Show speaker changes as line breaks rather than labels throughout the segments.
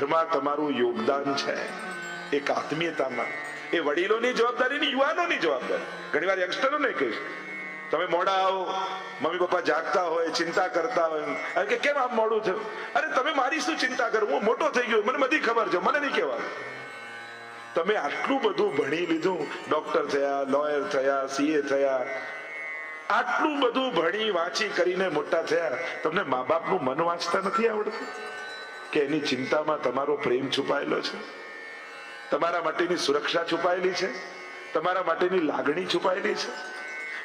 ઘરમાં તમારું યોગદાન છે. એક આત્મીયતામાં. એ વડીલોની જવાબદારી ની યુવાનોની જવાબદારી. ઘણી વાર યંગસ્ટરો ને કહીશ. તમે મોડા આવો, મમ્મી પપ્પા જાગતા હોય, ચિંતા કરતા હોય. કે કેમ આમ મોડું થયું? અરે તમે મારી શું ચિંતા કરો? હું મોટો થઈ ગયો. મને બધી ખબર છે. મને નહીં કહેવાનું. તમે આટલું બધું ભણી લીધું. ડોક્ટર થયા લોયર થયા સીએ થયા. આટલું બધું ભણી વાંચી કરીને મોટા થયા. તમને મા બાપનું મન વાંચતા નથી આવડતું? કે એની ચિંતામાં તમારો પ્રેમ છુપાયેલો છે? તમારા માટેની સુરક્ષા છુપાયેલી છે? તમારા માટેની લાગણી છુપાયેલી છે?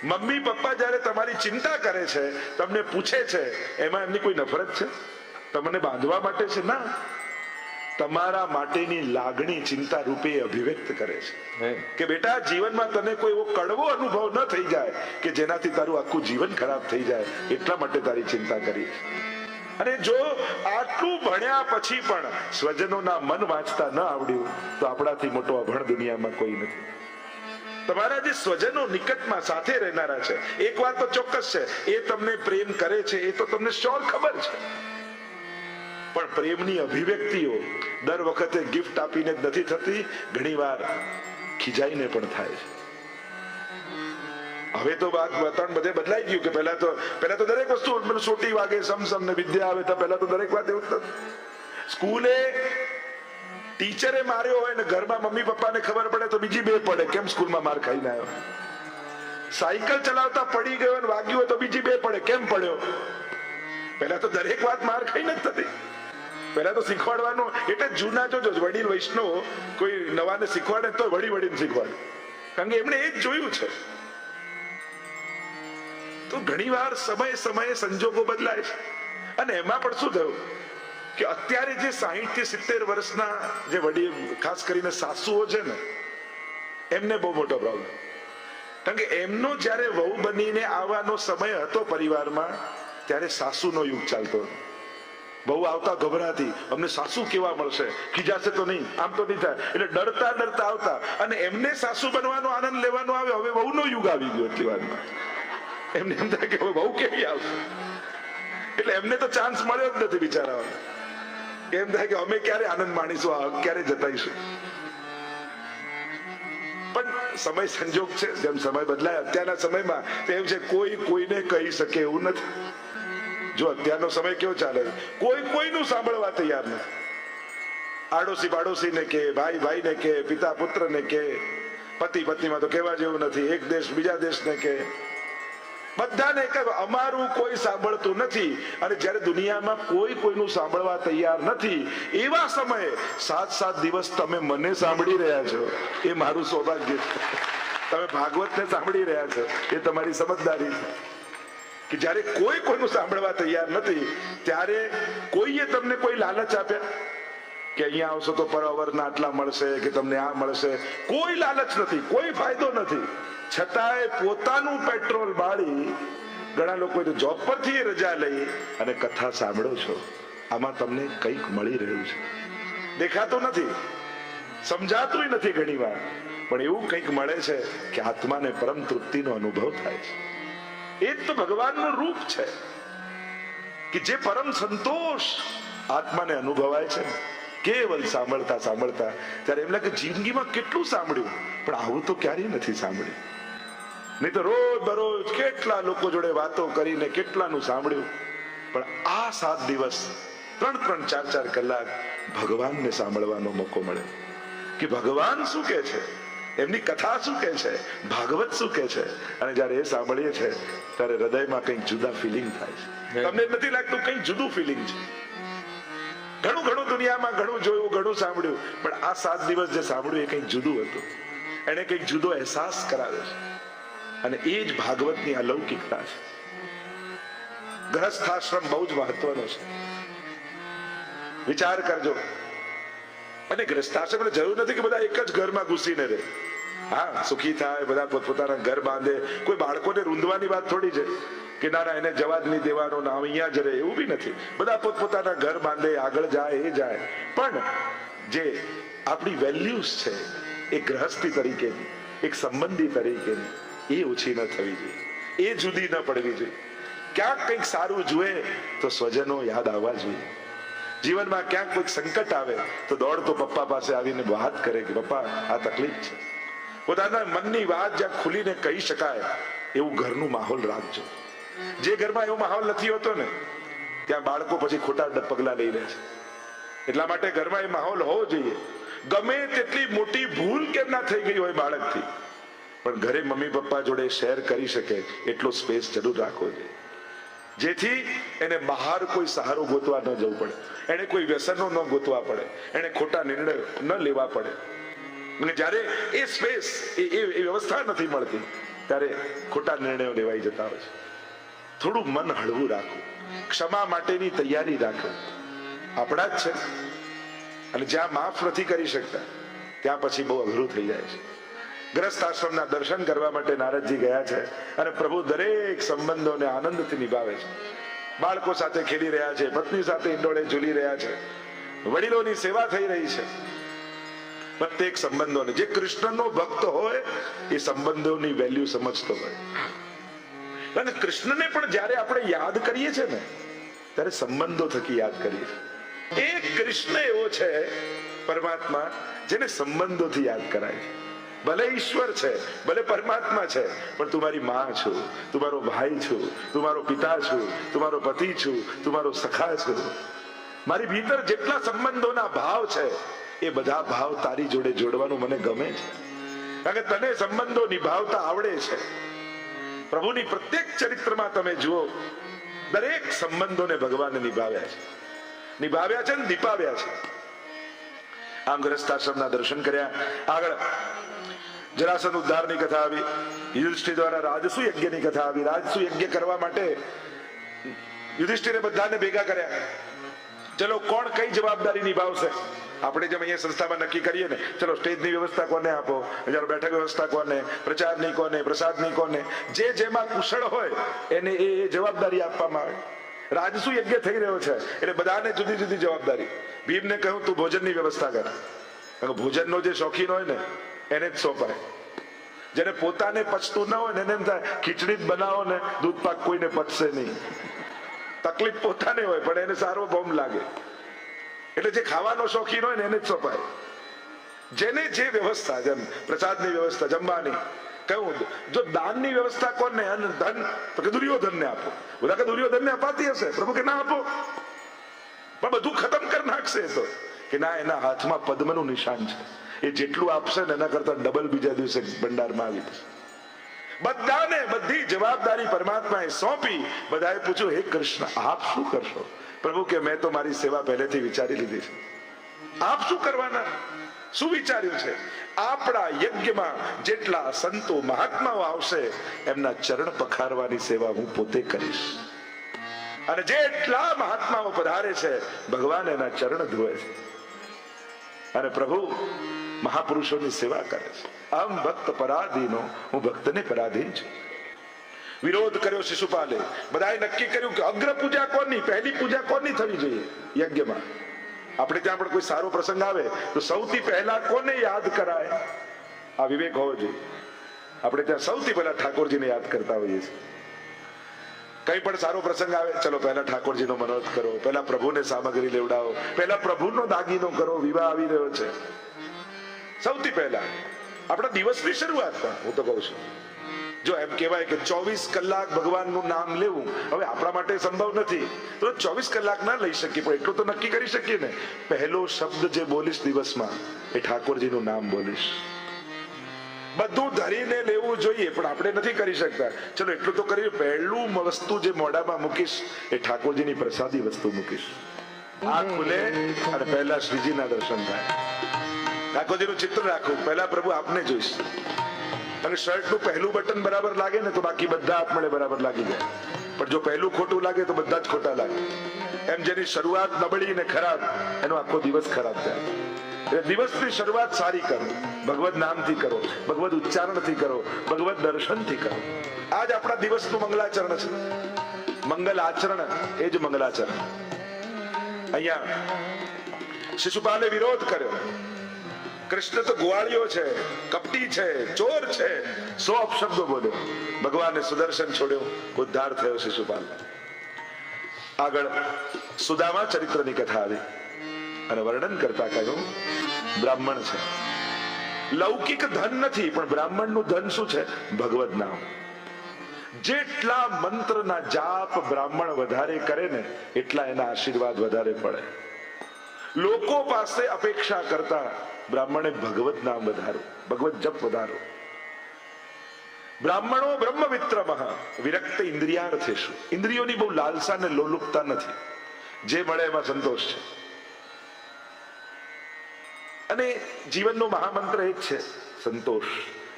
મમ્મી પપ્પા જ્યારે તમારી ચિંતા કરે છે તમને પૂછે છે એમાં એમની કોઈ નફરત છે? તમને બાંધવા માટે છે? ના. તમારા માટેની લાગણી ચિંતા રૂપે અભિવ્યક્ત કરે છે. કે બેટા જીવનમાં તને કોઈ એવો કડવો અનુભવ ન થઈ જાય કે જેનાથી તારું આખું જીવન ખરાબ થઈ જાય. એટલા માટે તારી ચિંતા કરી. છે અને જો આટલું ભણ્યા પછી પણ સ્વજનોના મન વાંચતા ન આવડ્યું, તો આપણાથી મોટો અભણ દુનિયામાં કોઈ નથી. તમારા જે સ્વજનો નિકટમાં સાથે રહેનારા છે, એક વાત તો ચોક્કસ છે, એ તમને પ્રેમ કરે છે, એ તો તમને શ્યોર ખબર છે. પણ પ્રેમની અભિવ્યક્તિઓ દર વખતે ગિફ્ટ આપીને જ નથી થતી, ઘણીવાર ખીજાઈને પણ થાય છે. હવે તો વાત વાતાવરણ બધે બદલાઈ ગયું કે પહેલા તો પહેલા તો દરેક વસ્તુ સોટી વાગે, સમસમ ને વિદ્યા આવે, તો પહેલા તો દરેક વાત એવું સ્કૂલે ટીચરે માર્યો હોય ને ઘરમાં મમ્મી પપ્પાને ખબર પડે તો બીજી બે પડે. કેમ સ્કૂલમાં માર ખાઈને આવ્યો? સાયકલ ચલાવતા પડી ગયો અને વાગ્યું હોય તો બીજી બે પડે. કેમ પડ્યો? પહેલા તો દરેક વાત માર ખાઈને જ થતી. પહેલા તો શીખવાડવાનું એટલે જૂના જોજો વડીલ વૈષ્ણવ કોઈ નવાને શીખવાડે તો વળી વળીને શીખવાડે. કારણ કે એમણે એ જ જોયું છે. તો ઘણીવાર સમય સમયે સંજોગો બદલાય છે. અને એમાં પણ શું થયું? કે અત્યારે જે સાહીઠથી સિત્તેર વર્ષના જે વડીલ, ખાસ કરીને સાસુઓ છે ને, એમને બહુ મોટો પ્રોબ્લેમ કારણ કે એમનો જ્યારે વહુ બનીને આવવાનો સમય હતો પરિવારમાં, ત્યારે સાસુનો યુગ ચાલતો બહુ આવતા ગભરાતી અમને સાસુ કેવા મળશે? ખીજાશે તો નહીં, આમ તો નહીં થાય. એટલે ડરતા ડરતા આવતા. અને એમને સાસુ બનવાનો આનંદ લેવાનો આવ્યો. હવે બહુનો યુગ આવી ગયો એટલી વારમાં. એમને એમ થાય કે બહુ કેવી આવશે. એટલે એમને તો ચાન્સ મળ્યો જ નથી બિચારાઓને. એમ થાય કે અમે ક્યારે આનંદ માણીશું, આ ક્યારે જતાઈશું. પણ સમય સંજોગ છે, જેમ સમય બદલાય, અત્યારના સમયમાં તેમ છે, કોઈ કોઈને કહી શકે એવું નથી. જો અત્યારનો સમય કેવો ચાલે? કોઈ કોઈનું સાંભળવા તૈયાર નથી. આડોશી પાડોશીને કે, ભાઈ ભાઈને કે, પિતા પુત્રને કે, પતિ પત્નીમાં તો કહેવા જેવું નથી. એક દેશ બીજા દેશને કે બધાને કે અમારું કોઈ સાંભળતું નથી. અને જ્યારે દુનિયામાં કોઈ કોઈનું સાંભળવા તૈયાર નથી, એવા સમયે સાત સાત દિવસ તમે મને સાંભળી રહ્યા છો. એ મારું સૌભાગ્ય છે. તમે ભાગવતને સાંભળી રહ્યા છો. એ તમારી સમજદારી છે. કે જ્યારે કોઈ કોઈનું સાંભળવા તૈયાર નથી, ત્યારે કોઈએ તમને કોઈ લાલચ આપ્યા? કે અહીંયા આવશો તો પર અવરના આટલા મળશે, કે તમને આ મળશે. કોઈ લાલચ નથી, કોઈ ફાયદો નથી. છતાંય પોતાનું પેટ્રોલ બાળી ઘણા લોકો જોબ પરથી રજા લઈ અને કથા સાંભળો છો. આમાં તમને કંઈક મળી રહ્યું છે. દેખાતું નથી. સમજાતું નથી ઘણી વાર પણ એવું કંઈક મળે છે કે આત્માને પરમ તૃપ્તિનો અનુભવ થાય છે. એ જ તો ભગવાનનું રૂપ છે કે જે પરમ સંતોષ આત્માને અનુભવાય છે. કેવલ સાંભળતા સાંભળતા. ત્યારે એમ લાગે જિંદગીમાં કેટલું સાંભળ્યું. પણ આવું તો ક્યારેય નથી સાંભળ્યું. નહીં તો રોજ બરોજ કેટલા લોકો જોડે વાતો કરીને કેટલાનું સાંભળ્યું. પણ આ સાત દિવસ ત્રણ ત્રણ ચાર ચાર કલાક ભગવાનને સાંભળવાનો મોકો મળે. કે ભગવાન શું કે છે? એમની કથા શું કે છે? ભાગવત શું કે છે? અને જ્યારે એ સાંભળીએ છે ત્યારે હૃદયમાં કંઈક જુદા ફિલિંગ થાય છે. તમને નથી લાગતું કંઈક જુદું ફિલિંગ છે? ઘણું ઘણું દુનિયામાં ઘણું જોયું ઘણું સાંભળ્યું પણ આ સાત દિવસ જે સાંભળ્યું એ કંઈક જુદું હતું. એને કંઈક જુદો અહેસાસ કરાવ્યો છે. અને એ જ ભાગવતની અલૌકિકતા છે. ગ્રસ્થાશ્રમ બહુ જ મહત્વનો છે. વિચાર કરજો. અને ગ્રસ્તાશ્રમ જરૂર નથી કે બધા એક જ ઘરમાં ઘૂસીને રહે. હા, સુખી થાય, બધા પોતપોતાના ઘર બાંધે. કોઈ બાળકોને રૂંધવાની વાત થોડી છે કે ના ના, એને જવા જ નહીં દેવાનો, ના અહીંયા જ રહે. એવું બી નથી. બધા પોતપોતાના ઘર બાંધે, આગળ જાય, એ જાય. પણ જે આપણી વેલ્યુઝ છે, એ ગ્રહસ્થી તરીકેની, એક સંબંધી તરીકેની એ ઓછી ન થવી જોઈએ. એ જુદી ન પડવી જોઈએ. ક્યાંક કંઈક સારું જુએ તો સ્વજનો યાદ આવવા જોઈએ. જીવનમાં ક્યાંક કોઈક સંકટ આવે તો દોડ તો પપ્પા પાસે આવીને વાત કરે કે, પપ્પા, આ તકલીફ છે. પોતાના મનની વાત જ્યાં ખુલીને કહી શકાય, એવું ઘરનું માહોલ રાખજો. જે ઘરમાં એવો માહોલ નથી હોતો ને, ત્યાં બાળકો પછી ખોટા પગલા લઈ લે છે. એટલા માટે ઘરમાં એ માહોલ હોવો જોઈએ. ગમે તેટલી મોટી ભૂલ કેમ ના થઈ ગઈ હોય બાળકથી પણ ઘરે મમ્મી પપ્પા જોડે શેર કરી શકે એટલો સ્પેસ જરૂર રાખવો જોઈએ. જેથી એને બહાર કોઈ સહારો ગોતવા ન જવું પડે. એને કોઈ વ્યસનો ન ગોતવા પડે. એને ખોટા નિર્ણય ન લેવા પડે. અને જ્યારે એ સ્પેસ, એ વ્યવસ્થા નથી મળતી, ત્યારે ખોટા નિર્ણયો લેવાઈ જતા હોય છે. થોડું મન હળવું રાખવું. ક્ષમા માટેની તૈયારી રાખો આપણા જ છે. અને જ્યાં માફ નથી કરી શકતા, ત્યાં પછી બહુ અઘરું થઈ જાય છે. ગ્રસ્ત આશ્રમના દર્શન કરવા માટે નારદજી ગયા છે અને પ્રભુ દરેક સંબંધોને આનંદથી નિભાવે છે. બાળકો સાથે ખેલી રહ્યા છે, પત્ની સાથે ઇંડોળે ઝૂલી રહ્યા છે. વડીલોની સેવા થઈ રહી છે. પ્રત્યેક સંબંધોને, જે કૃષ્ણનો ભક્ત હોય, એ સંબંધોની વેલ્યુ સમજતો હોય. અને કૃષ્ણને પણ જ્યારે આપણે યાદ કરીએ છીએ ને, ત્યારે સંબંધો થકી યાદ કરીએ છીએ. એક કૃષ્ણ એવો છે, પરમાત્મા, જેને સંબંધોથી યાદ કરાય છે. ભલે ઈશ્વર છે, ભલે પરમાત્મા છે, પણ તું મારી માં છું, તું મારો ભાઈ છું, તું મારો પિતા છું, તું મારો પતિ છું, તું મારો સખા છું. મારી ભીતર જેટલા સંબંધોના ભાવ છે, એ બધા ભાવ તારી જોડે જોડવાનું મને ગમે છે. કારણ કે તને સંબંધો નિભાવતા આવડે છે. પ્રભુની પ્રત્યેક ચરિત્રમાં તમે જુઓ, દરેક સંબંધોને ભગવાને નિભાવ્યા છે. નિભાવ્યા છે ને દીપાવ્યા છે. આમ ગ્રસ્તાશ્રમના દર્શન કર્યા. આગળ જરાસન ઉદ્ધારની કથા આવી. યુધિષ્ઠિર દ્વારા રાજસુ યજ્ઞની કથા આવી. રાજસુ યજ્ઞ કરવા માટે યુધિષ્ઠિરે બધાને ભેગા કર્યા. ચલો, કોણ કઈ જવાબદારી નિભાવશે? આપણે જેમ અહીંયા સંસ્થામાં નક્કી કરીએ ને, ચલો, સ્ટેજની વ્યવસ્થા કોને આપો? ચાલો બેઠક વ્યવસ્થા કોને? પ્રચારની કોને? પ્રસાદની કોને? જે જેમાં કુશળ હોય, એને એ જવાબદારી આપવામાં આવે. રાજસુ યજ્ઞ થઈ રહ્યો છે, એટલે બધાને જુદી જુદી જવાબદારી. ભીમને કહ્યું, તું ભોજનની વ્યવસ્થા કર. ભોજનનો જે શોખીન હોય ને એને જ સોંપાય. જેને પોતાને પચતું ના હોય ને એને એમ થાય, ખીચડી જ બનાવો ને, દૂધ પાક કોઈને પચશે નહીં. તકલીફ પોતાને હોય, પણ એને સારો બોમ્બ લાગે. એટલે જે ખાવાનો શોખીન હોય ને એને જ સોંપાય. જેને જે વ્યવસ્થા, જેમ પ્રસાદની વ્યવસ્થા, જમવાની કહ્યું જો દાનની વ્યવસ્થા કોને અને ધન, તો કે દુર્યોધનને આપો. બધા કે દુર્યોધનને અપાતી હશે? પ્રભુ કે ના આપો. પણ બધું ખતમ કરી નાખશે તો. કે ના, એના હાથમાં પદ્મનું નિશાન છે. એ જેટલું આપશે ને એના કરતા ડબલ બીજા દિવસે ભંડારમાં આવી બધાને બધી જવાબદારી પરમાત્માએ સોંપી. બધાએ પૂછ્યું, હે કૃષ્ણ, આપ શું કરશો? પ્રભુ કે, મેં તો મારી સેવા પહેલેથી વિચારી લીધી છે. આપ શું કરવાના? શું વિચાર્યું છે? આપણા યજ્ઞમાં જેટલા સંતો મહાત્માઓ આવશે, એમના ચરણ પખારવાની સેવા હું પોતે કરીશ. અને જેટલા મહાત્માઓ પધારે છે, ભગવાન એના ચરણ ધોવે છે. અને પ્રભુ મહાપુરુષોની સેવા કરે છે. આમ ભક્ત પરાધીનો, હું ભક્તને પરાધીન છું. વિરોધ કર્યો શિશુપાલે. બધાએ નક્કી કર્યું કે અગ્ર પૂજા કોની? પહેલી પૂજા કોની થવી જોઈએ? યજ્ઞમાં. આપણે ત્યાં પણ કોઈ સારો પ્રસંગ આવે તો સૌથી પહેલા કોને યાદ કરાય? આ વિવેક હોવો જોઈએ. આપણે ત્યાં સૌથી પહેલા ઠાકોરજીને યાદ કરતા હોઈએ છીએ. કઈ પણ સારો પ્રસંગ આવે, ચલો પહેલા ઠાકોરજીનો મનોરથ કરો, પહેલા પ્રભુને સામગ્રી લેવડાવો, પહેલા પ્રભુનો દાગીનો કરો, વિવાહ આવી રહ્યો છે. સૌથી પહેલા, આપણા દિવસની શરૂઆત પણ, હું તો કહું છું. જો એમ કહેવાય કે ચોવીસ કલાક ભગવાનનું નામ લેવું, હવે આપણા માટે સંભવ નથી. તો ચોવીસ કલાક ના લઈ શકીએ, પણ એટલું તો નક્કી કરી શકીએ ને. પહેલો શબ્દ જે બોલીશ દિવસમાં, એ ઠાકોરજીનું નામ બોલીશ. બધું ધરીને લેવું જોઈએ, પણ આપણે નથી કરી શકતા. ચલો, એટલું તો કરી પહેલું વસ્તુ જે મોઢામાં મૂકીશ, એ ઠાકોરજીની પ્રસાદી વસ્તુ મૂકીશ. આ ખુલે અને પહેલા શ્રીજીના દર્શન થાય. ઠાકોરજીનું ચિત્ર રાખું. પહેલા પ્રભુ આપને જોઈશ. અને શર્ટનું પહેલું બટન બરાબર લાગે ને તો બાકી બધા આપમણે બરાબર લાગી જાય. પણ જો પહેલું ખોટું લાગે તો બધા જ ખોટા લાગે. એમ જેની શરૂઆત નબળી ને ખરાબ, એનો આખો દિવસ ખરાબ થાય. દિવસની શરૂઆત સારી કરો. ભગવત નામથી કરો. ભગવત ઉચ્ચારણથી કરો. ભગવત દર્શનથી કરો. આજ આપણા દિવસનું મંગલાચરણ છે. મંગલ આચરણ એ જ મંગલાચરણ. અહીંયા શિશુપાલે વિરોધ કર્યો. કૃષ્ણ તો ગુવાળીઓ છે, કપટી છે, ચોર છે. સો અપશબ્દો બોલ્યો. ભગવાને સુદર્શન છોડ્યો. ઉદ્ધાર થયો શિશુપાલ આગળ સુદામા ચરિત્રની કથા આવી. અને વર્ણન કરતા કહ્યું બ્રાહ્મણ છે. લૌકિક ધન નથી, પણ બ્રાહ્મણનું ધન શું છે? ભગવત નામ. જેટલા મંત્રના જાપ બ્રાહ્મણ વધારે કરે ને, એટલા એના આશીર્વાદ વધારે પડે. લોકો પાસે અપેક્ષા કરતા બ્રાહ્મણે ભગવત નામ વધારો ભગવત જપ વધારો. બ્રાહ્મણો બ્રહ્મવિત્રમ વિરક્ત ઇન્દ્રિયાર્થેશુ ઇન્દ્રિયોની બહુ લાલસા ને લોલુપતા નથી. જે મળે એમાં સંતોષ છે. અને જીવનનો મહામંત્ર એક છે, સંતોષ.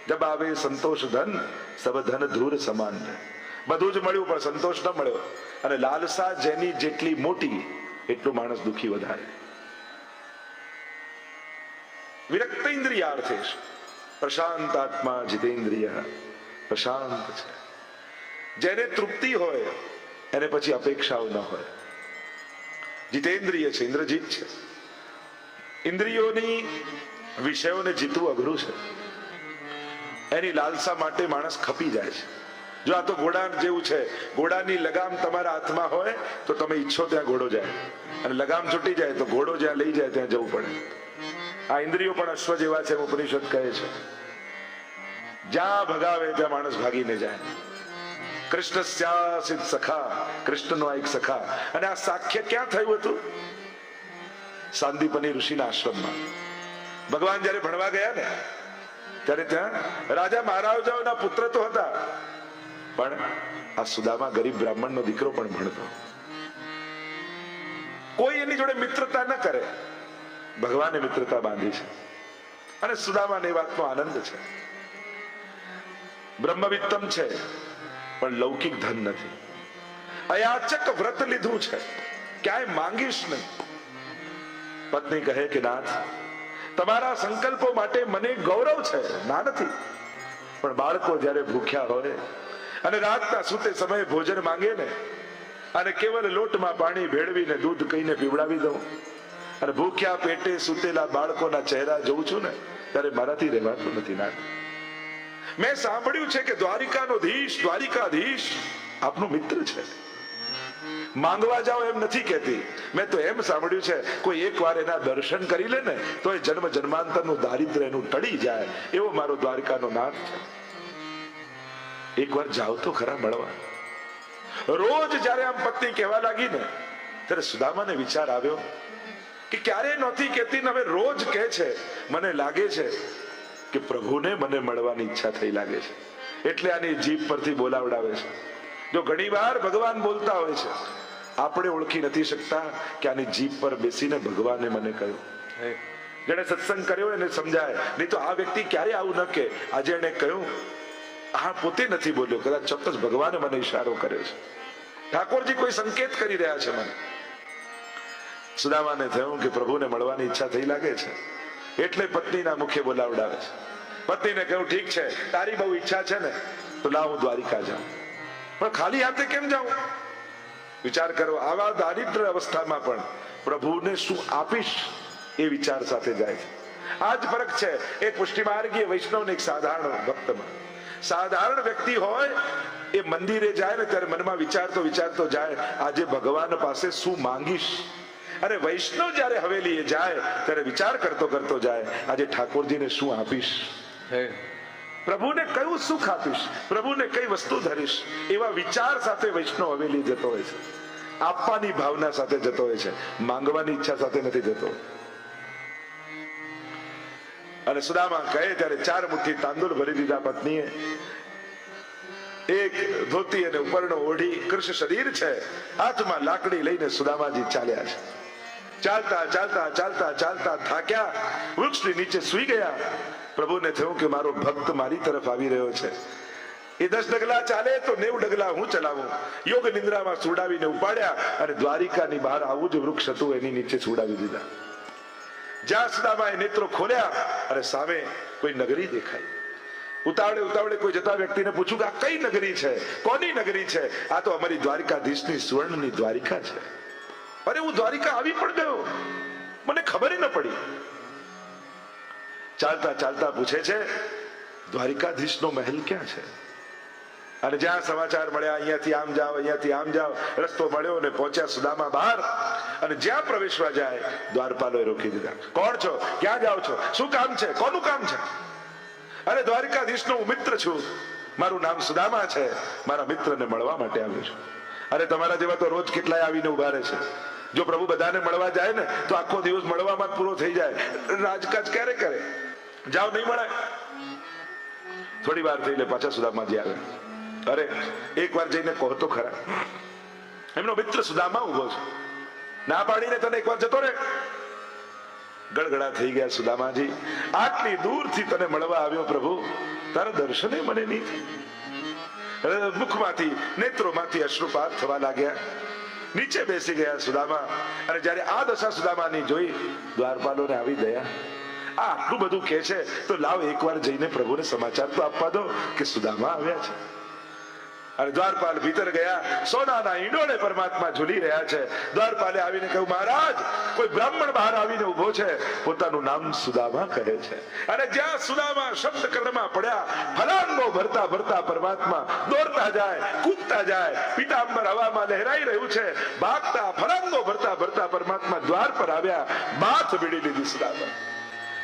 જબ આવે સંતોષ ધન, સબ ધન સમાન. બધું જ મળ્યું, પણ સંતોષ ન મળ્યો. અને લાલસા જેની જેટલી મોટી, એટલું માણસ દુખી વધારે. વિરક્ત ઇન્દ્રિયાર્થેશ પ્રશાંત આત્મા જીતેન્દ્રિય. પ્રશાંત છે. જેને તૃપ્તિ હોય, એને પછી અપેક્ષાઓ ન હોય. જીતેન્દ્રિય છે, ઇન્દ્રજીત છે. ઇન્દ્રિયોની વિષયોને જીતવું અઘરું છે. એની લાલસા માટે માણસ ખપી જાય છે. જો આ તો ઘોડા જેવું છે, ઘોડાની લગામ તમારા હાથમાં હોય, તો તમે ઈચ્છો ત્યાં ઘોડો જાય. અને લગામ છૂટી જાય, તો ઘોડો જ્યાં લઈ જાય, ત્યાં જવું પડે. આ ઇન્દ્રિયો પણ અશ્વ જેવા છે ઉપનિષદ કહે છે. જ્યાં ભગાવે, ત્યાં માણસ ભાગીને જાય. કૃષ્ણ સખા, કૃષ્ણનો એક સખા. અને આ સાખ્ય ક્યાં થયું હતું? સાંદીપની ઋષિના આશ્રમમાં. ભગવાન જયારે ભણવા ગયા ને, ત્યારે ત્યાં રાજા મહારાજાઓના પુત્ર તો હતા. પણ આ સુદામા ગરીબ બ્રાહ્મણનો દીકરો પણ ભણતો. કોઈ એની જોડે મિત્રતા ન કરે. ભગવાને મિત્રતા બાંધી છે. અને સુદામાને એ વાતનો આનંદ છે. બ્રહ્મવિત્તમ છે, પણ લૌકિક ધન નથી. અયાચક વ્રત લીધું છે. ક્યાંય માંગીશ નહીં. પત્ની કહે કે, નાથ, તમારા સંકલ્પો માટે મને ગૌરવ છે. ના, નથી. પણ બાળકો જ્યારે ભૂખ્યા હોય અને રાતના સૂતે સમયે ભોજન માંગે ને અને કેવલ લોટમાં પાણી ભેળવીને દૂધ કહીને પીવડાવી દઉં અને ભૂખ્યા પેટે સૂતેલા બાળકોના ચહેરા જોઉં છું ને, ત્યારે મારાથી રહેવાતું નથી, નાથ. મેં સાંભળ્યું છે કે દ્વારિકાનો ધીશ, દ્વારિકાધીશ આપનો મિત્ર છે. માંગવા જાઓ એમ નથી કહેતી. મેં તો એમ સાંભળ્યું છે, કોઈ એક વાર એના દર્શન કરી લે ને, તો એ જન્મ જન્માંતરનું દારિદ્ર એનું ટળી જાય. એવો મારો દ્વારિકાનો નાથ છે. એક વાર જાઓ તો ખરા મળવા રોજ જ્યારે આમ પત્ની કહેવા લાગી ને, ત્યારે સુદામાને વિચાર આવ્યો કે ક્યારે નહોતી કહેતી ને હવે રોજ કહે છે. મને લાગે છે કે પ્રભુને મને મળવાની ઈચ્છા થઈ લાગે છે. એટલે આની જીભ પરથી બોલાવડાવે છે. જો ઘણી વાર ભગવાન બોલતા હોય છે આપણે ઓળખી નથી શકતા કે આની જીભ પર બેસીને ભગવાને મને કહ્યું. જેને સત્સંગ કર્યો એને સમજાય. નહીં તો આ વ્યક્તિ ક્યારે આવું ન કે આજે એને કહ્યું આ પોતે નથી બોલ્યો. કદાચ ચોક્કસ ભગવાને મને ઈશારો કર્યો છે. ઠાકોરજી કોઈ સંકેત કરી રહ્યા છે મને. સુદામાને થયું કે પ્રભુને મળવાની ઈચ્છા થઈ લાગે છે. એટલે પત્નીના મુખે બોલાવડાવે છે. પત્નીને કહ્યું ઠીક છે. તારી બહુ ઈચ્છા છે ને. તો લાવ હું દ્વારિકા જાઉં. પણ ખાલી હાથે કેમ જાઉં? વિચાર કરો, આવા દારિદ્ર અવસ્થામાં પણ પ્રભુને શું આપીશ એ વિચાર સાથે જાય છે. આ જ ફરક છે એક પુષ્ટિમાર્ગીય વૈષ્ણવ એક સાધારણ ભક્તમાં. સાધારણ વ્યક્તિ હોય, એ મંદિરે જાય ને ત્યારે મનમાં વિચારતો વિચારતો જાય, આજે ભગવાન પાસે શું માંગીશ? અને વૈષ્ણવ જ્યારે હવેલીએ જાય, ત્યારે વિચાર કરતો કરતો જાય, આજે ઠાકોરજીને શું આપીશ? પ્રભુને કયું સુખ આપીશ? પ્રભુને કઈ વસ્તુ ધરીશ? એવા વિચાર સાથે વૈષ્ણવ હવેલી જતો હોય છે. આપવાની ભાવના સાથે જતો હોય છે. માંગવાની ઈચ્છા સાથે નથી જતો. અને સુદામા કહે, ત્યારે ચાર મુઠ્ઠી તાંદુલ ભરી દીધા પત્નીએ. એક ધોતી અને ઉપરનો ઓઢી કૃષ્ણ શરીર છે. હાથમાં લાકડી લઈને સુદામાજી ચાલ્યા છે. ચાલતા ચાલતા ચાલતા ચાલતા થાક્યા. વૃક્ષની નીચે સુઈ ગયા. પ્રભુને થયું કે મારો ભક્ત મારી તરફ આવી રહ્યો છે. એ દસ ડગલા ચાલે તો નેવ ડગલા હું ચલાવું. યોગ નિંદ્રામાં સુડાવીને ઉપાડ્યા અને દ્વારિકાની બહાર આવું જ વૃક્ષ હતું, એની નીચે સુડાવી દીધા. જ્યાં સુદામાએ નેત્રો ખોલ્યા અને સામે કોઈ નગરી દેખાઈ. ઉતાવળે ઉતાવળે કોઈ જતા વ્યક્તિને પૂછ્યું કે આ કઈ નગરી છે? કોની નગરી છે? આ તો અમારી દ્વારિકાધીશની સુવર્ણની દ્વારિકા છે. અરે હું દ્વારિકા આવી પણ ગયો. મને ખબર ન પડી. ચાલતા ચાલતા પૂછે છે, દ્વારિકાધીશનો મહેલ ક્યાં છે? અને જ્યાં સમાચાર મળ્યા, અહીંયાથી આમ જાઓ, અહીંયાથી આમ જાઓ. રસ્તો મળ્યો ને પહોંચ્યા સુદામા બહાર. અને જ્યાં પ્રવેશવા જાય, દ્વારપાલોએ રોકી દીધા. કોણ છો? ક્યાં જાઓ છો? શું કામ છે? કોનું કામ છે? અરે, દ્વારિકાધીશનો હું મિત્ર છું. મારું નામ સુદામા છે. મારા મિત્રને મળવા માટે આવ્યો છું. અરે, તમારા જેવા તો રોજ કેટલાય આવીને ઊભા રહે છે. જો પ્રભુ બધાને મળવા જાય ને, તો આખો દિવસ મળવામાં પૂરો થઈ જાય. રાજકાજ ક્યારે કરે? જાઓ, નહીં મળે. થોડી વાર થઈને પાછા સુદામાજી આવે. અરે, એક વાર જઈને કહો તો ખરા. એમનો મિત્ર સુદામા ઊભો છે. ના પાડીને તને એકવાર જતો રે ગળગડા થઈ ગયા સુદામાજી. આટલી દૂરથી તને મળવા આવ્યો પ્રભુ. તારા દર્શને મને નહીં મુખમાંથી, નેત્રોમાંથી અશ્રુપાત થવા લાગ્યા. નીચે બેસી ગયા સુદામા. અને જ્યારે આ દશા સુદામાની જોઈ, દ્વારપાલોને આવી દયા. આટલું બધું કે છે, તો લાવ એકવાર જઈને પ્રભુને સમાચાર તો આપવા દો કે સુદામા આવ્યા છે. અને દ્વારપાલ ભીતર ગયા, સોનાના ઈંડોળે પરમાત્મા ઝૂલી રહ્યા છે. દ્વારપાલે આવીને કહ્યું, મહારાજ, કોઈ બ્રાહ્મણ બહાર આવીને ઊભો છે? પોતાનું નામ સુદામા કહે છે. અને જ્યાં સુદામા શબ્દ કર્ણમાં પડ્યા ફલાંગો ભરતા ભરતા પરમાત્મા દોડતા જાય, કૂદતા જાય, પીતાંબર હવામાં લહેરાઈ રહ્યું છે. ભાગતા ફલાંગો ભરતા ભરતા પરમાત્મા દ્વાર પર આવ્યા બાથ ભીડી લીધી સુદામા.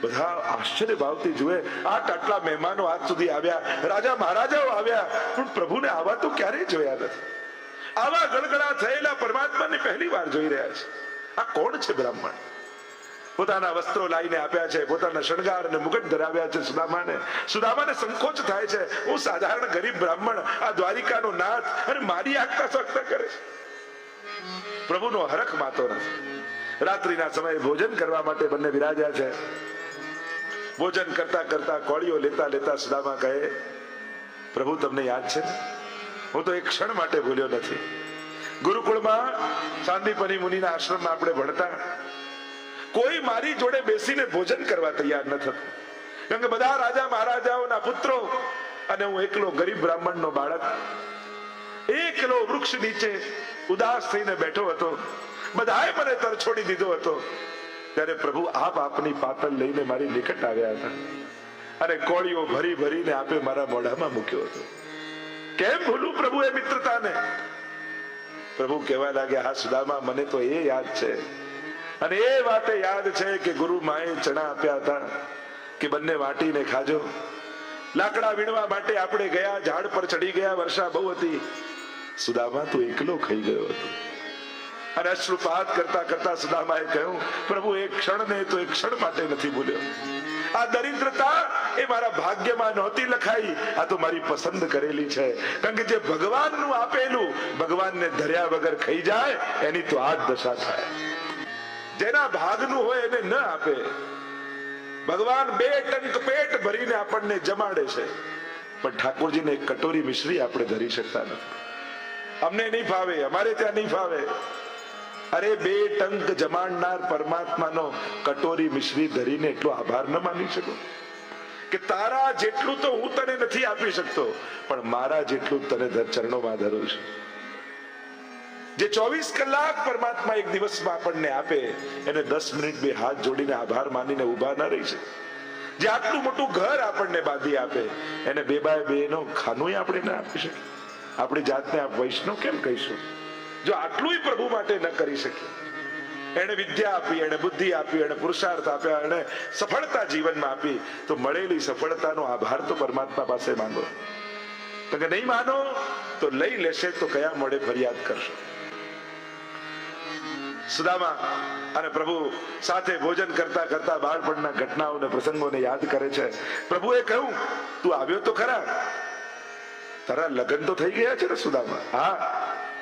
બધા આશ્ચર્ય ભાવથી જુએ આટ આટલા મહેમાનો આજ સુધી આવ્યા. રાજા મહારાજાઓ આવ્યા. પણ પ્રભુને આવા તો ક્યારેય જોયા નથી. આવા ગળગળા થયેલા પરમાત્માને પહેલી વાર જોઈ રહ્યા છે. આ કોણ છે બ્રાહ્મણ? પોતાના વસ્ત્રો લાવીને આપ્યા છે, પોતાના શણગાર અને મુગટ ધરાવ્યા છે સુદામાને. સુદામાને સંકોચ થાય છે. હું સાધારણ ગરીબ બ્રાહ્મણ, આ દ્વારિકાનો નાથ અને મારી આગતા સક્તા કરે છે. પ્રભુનો હરખ માતો નથી. રાત્રિના સમયે ભોજન કરવા માટે બંને વિરાજ્યા છે. ભોજન કરતા કરતા કોળીઓ લેતા લેતા સદામાં કહે, પ્રભુ, તમને યાદ છે? હું તો એક ક્ષણ માટે ભૂલ્યો નથી. ગુરુકુળમાં સાંદીપની મુનિના આશ્રમમાં આપણે ભણતા. કોઈ મારી જોડે બેસીને ભોજન કરવા તૈયાર ન થતું. કેમ કે બધા રાજા મહારાજાઓના પુત્રો અને હું એકલો ગરીબ બ્રાહ્મણનો બાળક. એકલો વૃક્ષ નીચે ઉદાસ થઈને બેઠો હતો. બધાએ મને તરછોડી દીધો હતો. ત્યારે પ્રભુ આપ આપની પાતળ લઈને મારી નિકટ આવ્યા હતા. અને કોળીઓ ભરી ભરીને આપે મારા મોઢામાં મૂક્યો હતો. કેમ ભૂલું પ્રભુ એ મિત્રતાને? પ્રભુ કહેવા લાગ્યા, હા, સુદામા, મને તો એ યાદ છે. અને એ વાતે યાદ છે કે ગુરુ માએ ચણા આપ્યા હતા કે બંને વાટીને ખાજો. લાકડા વીણવા માટે આપણે ગયા, ઝાડ પર ચડી ગયા, વર્ષા બહુ હતી. સુદામા, તું એકલો ખાઈ ગયો હતો. અને અશ્રુપાત કરતા કરતા સદામાએ કહ્યું, પ્રભુ, એક ક્ષણ ને તો એક ક્ષણ માટે નથી ભૂલ્યો. આ દરિદ્રતા એ મારા ભાગ્યમાં નહોતી લખાઈ. આ તો મારી પસંદ કરેલી છે. કારણ કે જે ભગવાનનું આપેલું, ભગવાનને ધર્યા વગર ખાઈ જાય, એની તો આ દશા થાય. જેના ભાગનું હોય એને ન આપે. ભગવાન બે ટંક પેટ ભરીને આપણને જમાડે છે. પણ ઠાકોરજીને કટોરી મિશ્રી આપણે ધરી શકતા નથી. અમને નહીં ફાવે, અમારે ત્યાં નહીં ફાવે. અરે બે ટંક જમાડનાર પરમાત્માનો કટોરી મિશ્રી ધરીને એટલો આભાર ન માની શકો? કે તારા જેટલું તો હું તને નથી આપી શકતો, પણ મારા જેટલું તને ચરણોમાં ધરું છું. જે ચોવીસ કલાક પરમાત્મા એક દિવસમાં આપણને આપે, એને દસ મિનિટ બે હાથ જોડીને આભાર માનીને ઊભા ના રહી છે જે આટલું મોટું ઘર આપણને બાંધી આપે, એને બે બાય બે નો ખાનું આપણે ના આપી શકીએ. આપણી જાતને આપ વૈષ્ણવ કેમ કહીશું? જો આટલું પ્રભુ માટે ન કરી શકીએ એને વિદ્યા આપી એને બુદ્ધિ આપી એને પુરુષાર્થ આપ્યા એને સફળતા જીવનમાં આપી, તો મળેલી સફળતાનો આભાર તો પરમાત્મા પાસે માંગો. કે નહીં માનો, તો લઈ લેશે, તો કયા મોડે ફરિયાદ કરશો? સુદામા, અને પ્રભુ સાથે ભોજન કરતા કરતા બાળપણના ઘટનાઓને પ્રસંગોને યાદ કરે છે. પ્રભુએ કહ્યું, તું આવ્યો તો ખરા. તારા લગ્ન તો થઈ ગયા છે ને, સુદામા? હા.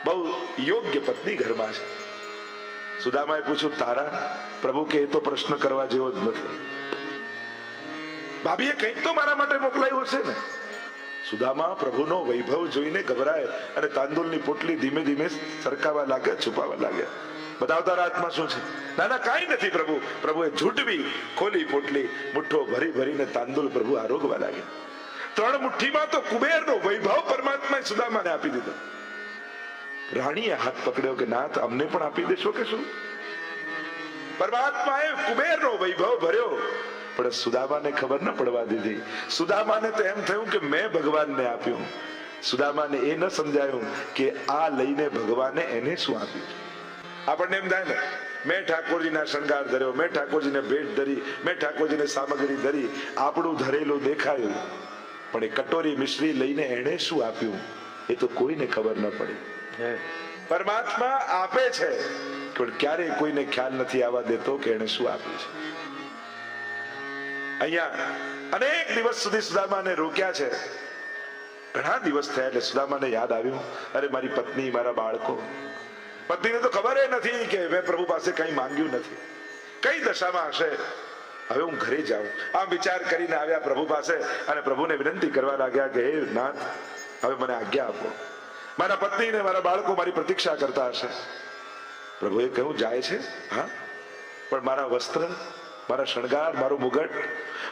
બહુ યોગ્ય પત્ની ઘરમાં છે. સુદામાએ પૂછ્યું, તારા પ્રભુ કે એ તો પ્રશ્ન કરવા જેવો જ નથી. ભાભીએ કંઈક તો મારા માટે મોકલાયું હશે ને. સુદામા પ્રભુનો વૈભવ જોઈને ગભરાય અને તાંદુલની પોટલી ધીમે ધીમે સરકાવા લાગે છુપાવા લાગ્યા. બતાવતા રાતમાં શું છે? ના ના કાંઈ નથી પ્રભુ. પ્રભુએ ઝૂંટવી ખોલી પોટલી, મુઠ્ઠો ભરી ભરીને તાંદુલ પ્રભુ આરોગવા લાગ્યા. ત્રણ મુઠ્ઠીમાં તો કુબેરનો વૈભવ પરમાત્માએ સુદામાને આપી દીધો. રાણીએ હાથ પકડ્યો કે નાથ, અમને પણ આપી દેશો કે શું? પરમાત્માએ કુબેરનો વૈભવ ભર્યો. પણ સુદામાને ખબર ન પડવા દીધી. સુદામાને તો એમ થયું કે મેં ભગવાનને આપ્યું. સુદામાને એ ન સમજાયું કે આ લઈને ભગવાને એને શું આપ્યું? આપણને એમ થાય ને, મેં ઠાકોરજીના શણગાર ધર્યો, મેં ઠાકોરજીને ભેટ ધરી, મેં ઠાકોરજીને સામગ્રી ધરી, આપણું ધરેલું દેખાયું. પણ એ કટોરી મિશ્રી લઈને એણે શું આપ્યું? એ તો કોઈને ખબર ન પડી. પરમાત્મા આપે છે. પણ ક્યારેય કોઈને ખ્યાલ નથી આવવા દેતો કે એને શું આપ્યું છે. અહીંયા અનેક દિવસ સુધી સુદામાને રોક્યા છે. ઘણા દિવસ થયા એટલે સુદામાને યાદ આવ્યું. અરે, મારી પત્ની, મારા બાળકો. પત્નીને તો ખબર નથી કે મેં પ્રભુ પાસે કંઈ માંગ્યું નથી. કઈ દશામાં હશે? હવે હું ઘરે જાઉં. આમ વિચાર કરીને આવ્યા પ્રભુ પાસે અને પ્રભુને વિનંતી કરવા લાગ્યા કે, હે નાથ, હવે મને આજ્ઞા આપો. મારા પત્ની ને મારા બાળકો મારી પ્રતીક્ષા કરતા હશે. પ્રભુએ કહ્યું, જાય છે, હા. પણ મારા વસ્ત્ર, મારા શણગાર, મારું મુગટ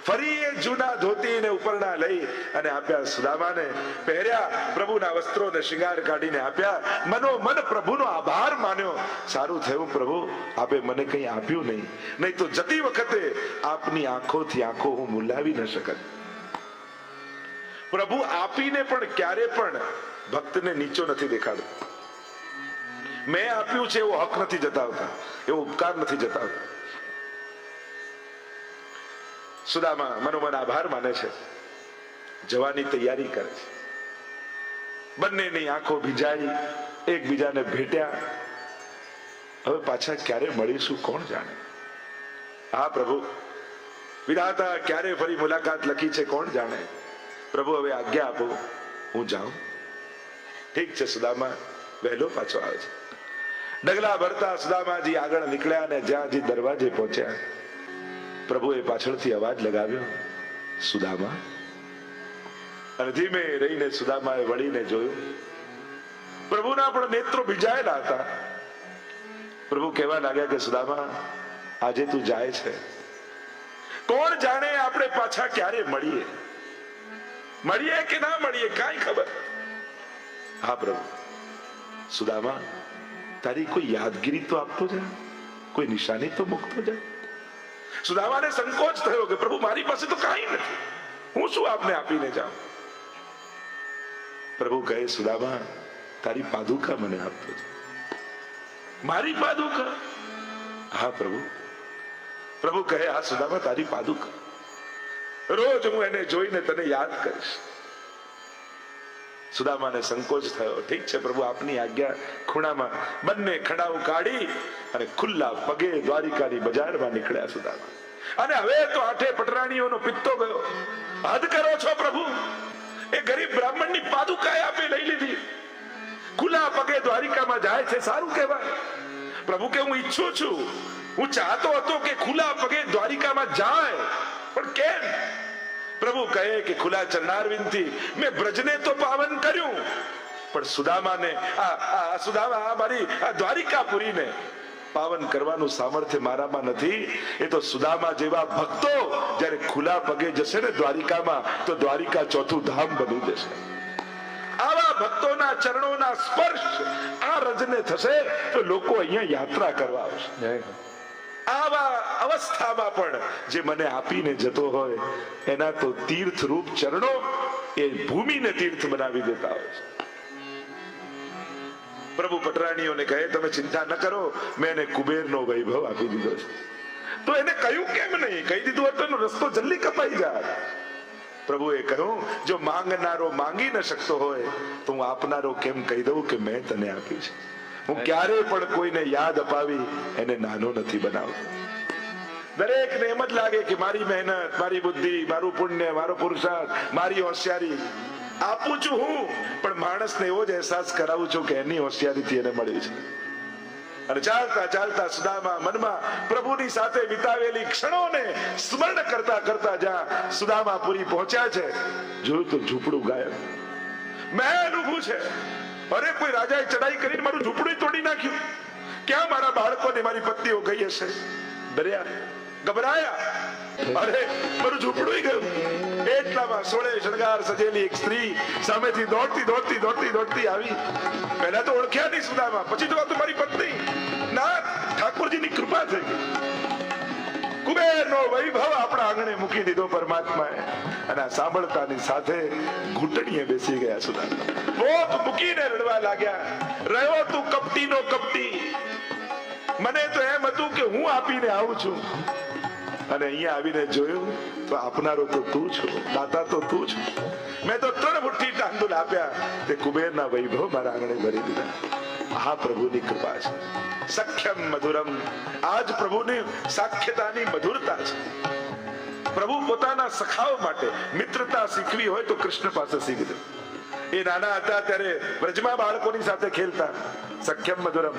ફરી એ જૂના ધોતી ને ઉપરણા લઈ અને આપ્યા સુદામાને. પહેર્યા પ્રભુના વસ્ત્રોને શિંગાર કાઢીને આપ્યા. મનો મન પ્રભુનો આભાર માન્યો. સારું થયું પ્રભુ, આપે મને કંઈ આપ્યું નહીં. નહીં તો જતી વખતે આપની આંખોથી આંખો હું મુલાવી ન શકત. પ્રભુ આપીને પણ ક્યારે પણ ભક્તને નીચો નથી દેખાડતો. મેં આપ્યું છે એવો હક નથી જતાવતા, એવો ઉપકાર નથી જતાવતા. સુદામા મનોમન આભાર માને છે. જવાની તૈયારી કરે છે. બંનેની આંખો ભીજાઈ, એકબીજાને ભેટ્યા. હવે પાછા ક્યારે મળીશું કોણ જાણે? હા, પ્રભુ. વિધાતા ક્યારે ફરી મુલાકાત લખી છે કોણ જાણે? પ્રભુ, હવે આજ્ઞા આપો. હું જાઉં. ઠીક છે સુદામા, વહેલો પાછો આવે છે. ડગલા ભરતા સુદામાજી આગળ નીકળ્યા અને જ્યાંથી દરવાજે પહોંચ્યા, પ્રભુએ પાછળથી અવાજ લગાવ્યો, સુદામા. અને ધીમે રહીને સુદામાએ વળીને જોયું, પ્રભુના પણ નેત્રો ભીજાયેલા હતા. પ્રભુ કહેવા લાગ્યા કે, સુદામા, આજે તું જાય છે. કોણ જાણે આપણે પાછા ક્યારે મળીએ? મળીએ કે ના મળીએ, કાંઈ ખબર હા, પ્રભુ. સુદામા, તારી કોઈ યાદગીરી તો આપતો જા? કોઈ નિશાની તો મૂકતો જા? સુદામાને સંકોચ થયો કે, પ્રભુ, મારી પાસે તો કાંઈ નથી. હું શું આપને આપીને જાઉં? પ્રભુ કહે, સુદામા, તારી પાદુકા મને આપતો છે મારી પાદુકા? હા, પ્રભુ. પ્રભુ કહે, હા, સુદામા, તારી પાદુકા. રોજ હું એને જોઈને તને યાદ કરીશ. સુદામાને સંકોચ થયો. ઠીક છે, પ્રભુ, આપની આજ્ઞા ખૂણામાં બંને ખડાઓ કાઢી અને ખુલ્લા પગે દ્વારિકાની બજારમાં નીકળ્યા સુદામા. અને હવે તો આઠે પટરાણીઓનો પિત્તો ગયો. હદ કરો છો, પ્રભુ? એ ગરીબ બ્રાહ્મણની પાદુકાએ આપે લઈ લીધી. ખુલ્લા પગે દ્વારિકામાં જાય છે, સારું કહેવાય. પ્રભુ કે, હું ઈચ્છું છું. હું ચાહતો હતો કે ખુલ્લા પગે દ્વારિકામાં જાય. પણ કેમ? પ્રભુ કહે કે ખુલ્લા ચરણારવિંદથી મેં બ્રજને તો પાવન કર્યું. પણ સુદામાને, આ સુદામા, આ મારી, આ દ્વારિકાપુરીને પાવન કરવાનું સામર્થ્ય મારામાં નથી. એ તો સુદામા જેવા ભક્તો જ્યારે ખુલ્લા પગે જશે ને દ્વારિકામાં, તો દ્વારિકા ચોથું ધામ બની જશે. આવા ભક્તોના ચરણોના સ્પર્શ આ રજને થશે, તો લોકો અહીંયા યાત્રા કરવા આવશે. આવા અવસ્થામાં પણ જે મને આપીને જતો હોય, એના તો તીર્થ રૂપ ચરણો એ ભૂમિને તીર્થ બનાવી દેતા હોય છે. પ્રભુ પટરાણીઓને કહે, તમે ચિંતા ન કરો, મેં એને કુબેરનો વૈભવ આપી દીધો છે. તો એને કહ્યું કેમ નહીં? કહી દીધું હતું એનો રસ્તો જલ્દી કપાઈ જાય. પ્રભુએ કહ્યું, જો માંગનારો માંગી ન શકતો હોય, તો હું આપનારો કેમ કહી દઉં કે મેં તને આપી છે? હું ક્યારે પણ કોઈને યાદ અપાવી એને નાનો નથી બનાવતો. દરેક ને એમ જ લાગે કે મારી મહેનત, મારી બુદ્ધિ, મારું પુણ્ય, મારો પુરુષાર્થ, મારી હોશિયારી, આપું છું હું, પણ માણસને એવો જ અહેસાસ કરાવું છું કે એની હોશિયારીથી એને મળ્યું છે. અને ચાલતા ચાલતા સુદામા મનમાં પ્રભુની સાથે વિતાવેલી ક્ષણોને સ્મરણ કરતા કરતા જ્યાં સુદામાપુરી પહોંચ્યા છે, જોયું તો ઝૂંપડું ગાયબ. મહેલ ઉભું છે. અરે કોઈ રાજાએ ચડાઈ કરીને મારું ઝૂંપડું તોડી નાખ્યું? ક્યાં મારા બાળકોને મારી પત્નીઓ ગઈ હશે? ડર્યા ગભરાયા? અરે, મારું ઝૂંપડું ગયું. એટલામાં સોળે શણગાર સજેલી એક સ્ત્રી સામેથી દોડતી દોડતી દોડતી દોડતી આવી. પહેલા તો ઓળખ્યા નહીં સુદામાં, પછી તો મારી પત્ની. ના, ઠાકોરજીની કૃપા થઈ ગઈ. કુબેરનો વૈભવ આપણા આંગણે મૂકી દીધો પરમાત્માએ. અને આ સાંભળતાની સાથે ઘૂંટણીએ બેસી ગયા સુધા પોત મૂકીને રડવા લાગ્યા. રહ્યો તું કપટીનો કપટી. મને તો એમ હતું કે હું આપીને આવું છું. અને અહીંયા આવીને જોયું, તો આપનારો તો તું છો, દાતા તો તું છો. મેં તો ત્રણ મુઠ્ઠી તાંદુલ આપ્યા. તે કુબેરના વૈભવ મારા આંગણે ભરી દીધા. આ પ્રભુની કૃપા છે. સખ્યમ મધુરમ. આજ પ્રભુની સાખ્યતાની મધુરતા છે. પ્રભુ પોતાના સખાઓ માટે મિત્રતા શીખવી હોય તો કૃષ્ણ પાસે શીખજો. એ નાના હતા ત્યારે વ્રજમાં બાળકોની સાથે ખેલતા. સખ્યમ મધુરમ.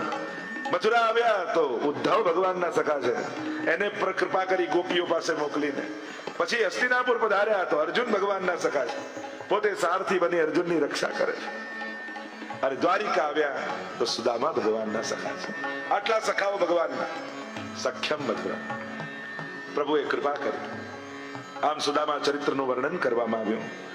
મથુરા આવ્યા તો ઉદ્ધવ ભગવાનના સખા છે. એને કૃપા કરી ગોપીઓ પાસે મોકલીને. પછી હસ્તિનાપુર પધાર્યા તો અર્જુન ભગવાનના સખા છે. પોતે સારથી બની અર્જુનની રક્ષા કરે છે. અને દ્વારિકા આવ્યા તો સુદામા ભગવાનના સખા છે. આટલા સખાઓ ભગવાનના. સખ્યમ મધુરા પ્રભુએ કૃપા કરી. આમ સુદામા ચરિત્રનું વર્ણન કરવામાં આવ્યું.